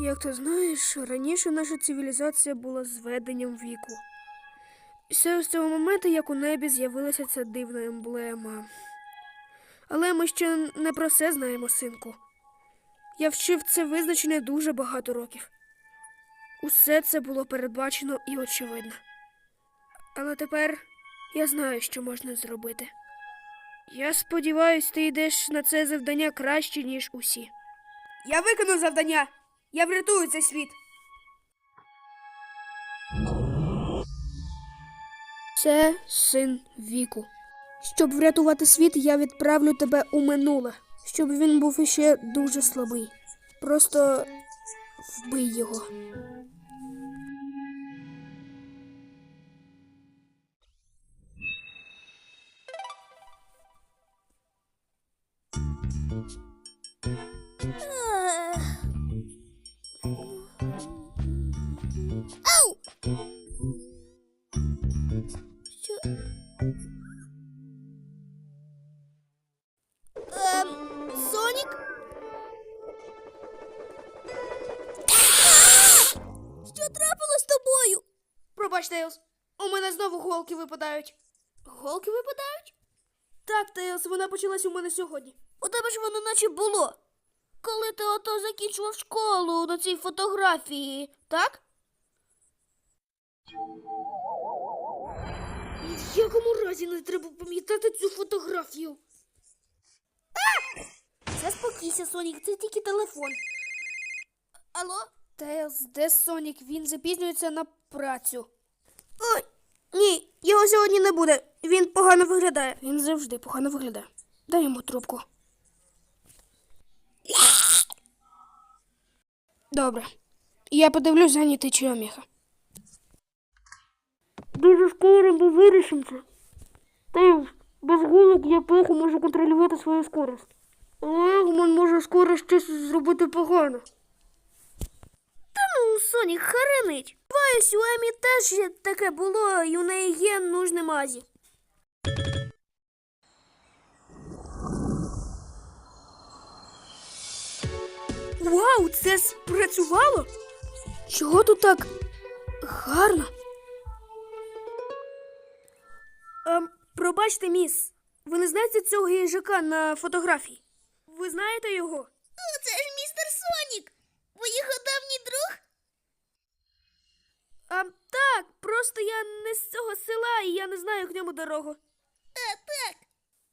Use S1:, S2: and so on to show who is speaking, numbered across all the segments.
S1: Як ти знаєш, раніше наша цивілізація була зведенням віку. І Все з цього моменту, як у небі з'явилася ця дивна емблема. Але ми ще не про це знаємо, синку. Я вчив це визначення дуже багато років. Усе це було передбачено і очевидно. Але тепер я знаю, що можна зробити. Я сподіваюсь, ти йдеш на це завдання краще, ніж усі. Я виконую завдання. Я врятую цей світ. Це син віку. Щоб врятувати світ, я відправлю тебе у минуле, щоб він був іще дуже слабий. Просто вбий його.
S2: Ау! Що? Ем, Сонік? Що трапилось з тобою?
S1: Пробач, Тейлз, у мене знову голки випадають. Голки випадають? Так, Тейлз, вона почалась у мене сьогодні.
S2: У тебе ж воно наче було. Коли ти ото закінчував школу на цій фотографії, так?
S1: І в якому разі не треба пам'ятати цю фотографію.
S2: Заспокійся, Сонік, це тільки телефон. Алло?
S1: Тейлз, де Сонік? Він запізнюється на працю.
S2: Ой, ні, його сьогодні не буде. Він погано виглядає.
S1: Він завжди погано виглядає. Дай йому трубку. Добре. Я подивлюсь, зайнятий чи оміха. Дуже скоро ми вирішимо. Та без голок я плохо можу контролювати свою скорість. Але Егман може скоро щось зробити погано.
S2: Та ну, Сонік, харинить. Боюсь, у Емі теж таке було, і у неї є нужне мазі.
S1: Вау, це спрацювало? Чого тут так гарно? Ем, пробачте, міс. Ви не знаєте цього їжака на фотографії? Ви знаєте його?
S2: О, це ж містер Сонік. Ви його давній друг?
S1: Ем, так, просто я не з цього села і я не знаю як ньому дорогу.
S2: А, так.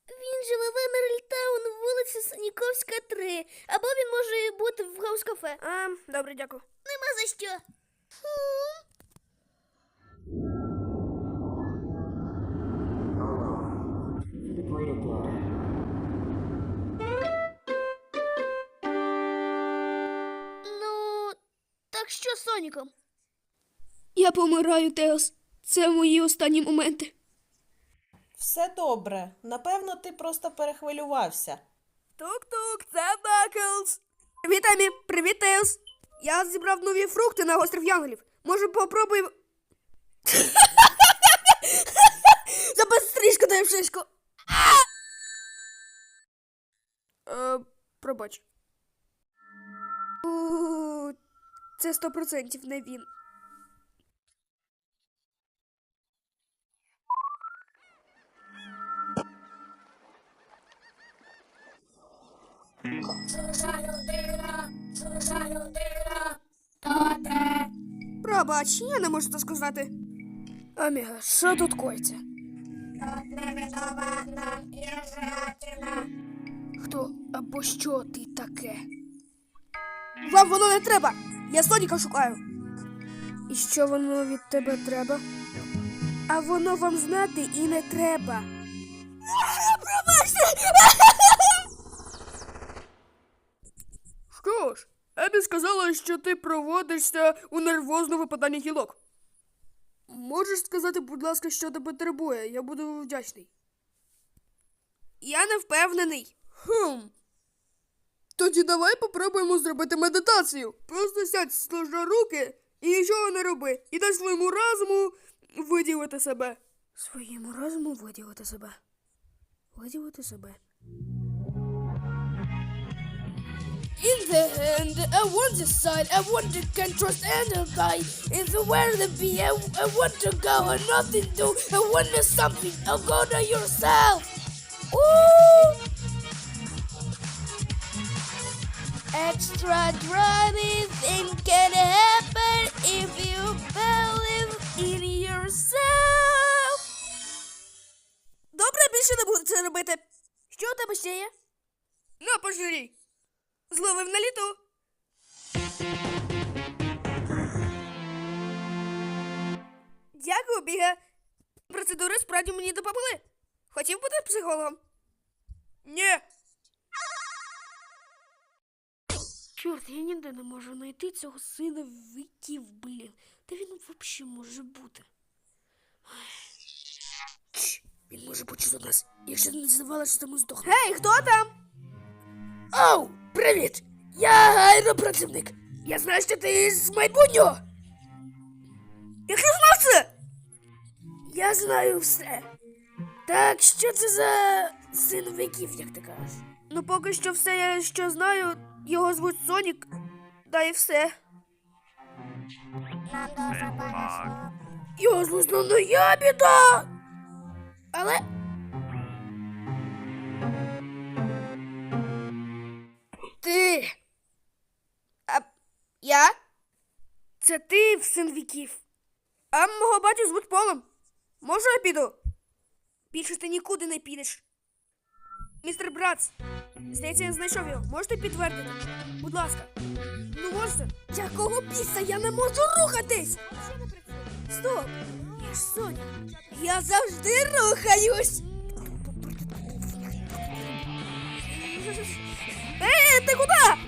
S2: Він живе в Емерлтаун, вулиця Соніковська, 3. Або він може бути в хаус-кафе.
S1: Ем, добре, дякую.
S2: Нема за що. Ну, так що з Соніком?
S1: Я помираю, Теос. Це мої останні моменти.
S3: Все добре. Напевно, ти просто перехвилювався.
S1: Тук-тук, це Баклз. Привіт, Емі. Привіт, Тейлз. Я зібрав нові фрукти на острів Янголів. Може, попробуємо. Запас стрижку дай в шишку. Е, пробач. Це сто процентів не він. Пробач, я не можу це сказати. Аміга, що тут коїться? Хто або що ти таке? Вам воно не треба! Я Соніка шукаю. І що воно від тебе треба? А воно вам знати і не треба. Що ж, Ебі сказала, що ти проводишся у нервозному випаданні гілок. Можеш сказати, будь ласка, що тебе турбує? Я буду вдячний. Я не впевнений. Хм. Тоді давай попробуємо зробити медитацію. Просто сядь, сложи руки і нічого не роби. І дай своєму разуму виділити себе. Своєму разуму виділити себе. Виділити себе. In the end, I want the side. I want to can trust anybody. Where the be. I, I want to go and nothing do. I want to something. I'll go to yourself. Ooh. Extra anything can happen if you believe in yourself. Добре, більше не буду це робити. Що у тебе ще є? На, пожирій. Зловив на літу. Дякую, біга. Процедури справді мені допомогли. Хотів бути психологом? Ні. Чорт, я ніде не можу знайти цього сина віків, блін. Де він взагалі може бути? Чш, він може почути нас, якщо не здавалося, що ми здохнемо. Гей, хто там? Оу, привіт! Я аеропрацівник. Я знаю, що ти з майбутнього. Як ти знав це? Я знаю все. Так, що це за син віків, як ти кажеш? Ну, поки що все, я що знаю, його звуть Сонік, да і все. Його звуть я біда. Але. Ти. А я? Це ти, син віків. А мого батю звуть Полом. Можу я піду? Більше ти нікуди не підеш. Містер Братс, здається, я знайшов його. Можете підтвердити? Будь ласка. Ну можете? Якого біса я не можу рухатись? Стоп! Соня. Я завжди рухаюсь. Е, ти куди?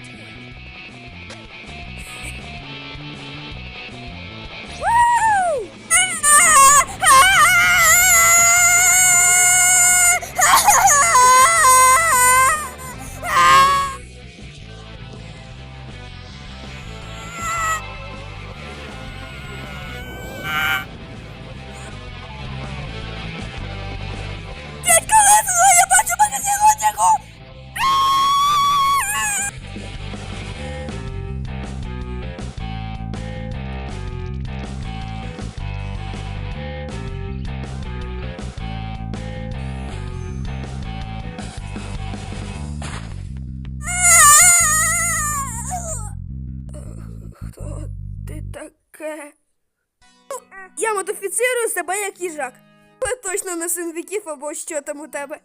S1: Я модифіцирую себе як їжак. Але точно не син віків або що там у тебе.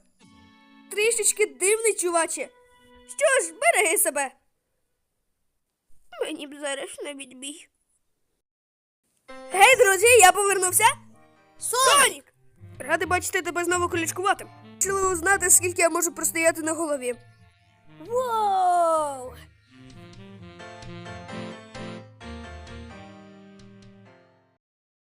S1: Трішечки дивний, чуваче. Що ж, береги себе. Мені б зараз на відбій. Гей, друзі, я повернувся. Сонік! Радий бачити тебе знову колючкуватим. Хотіли узнати, скільки я можу простояти на голові. Вау!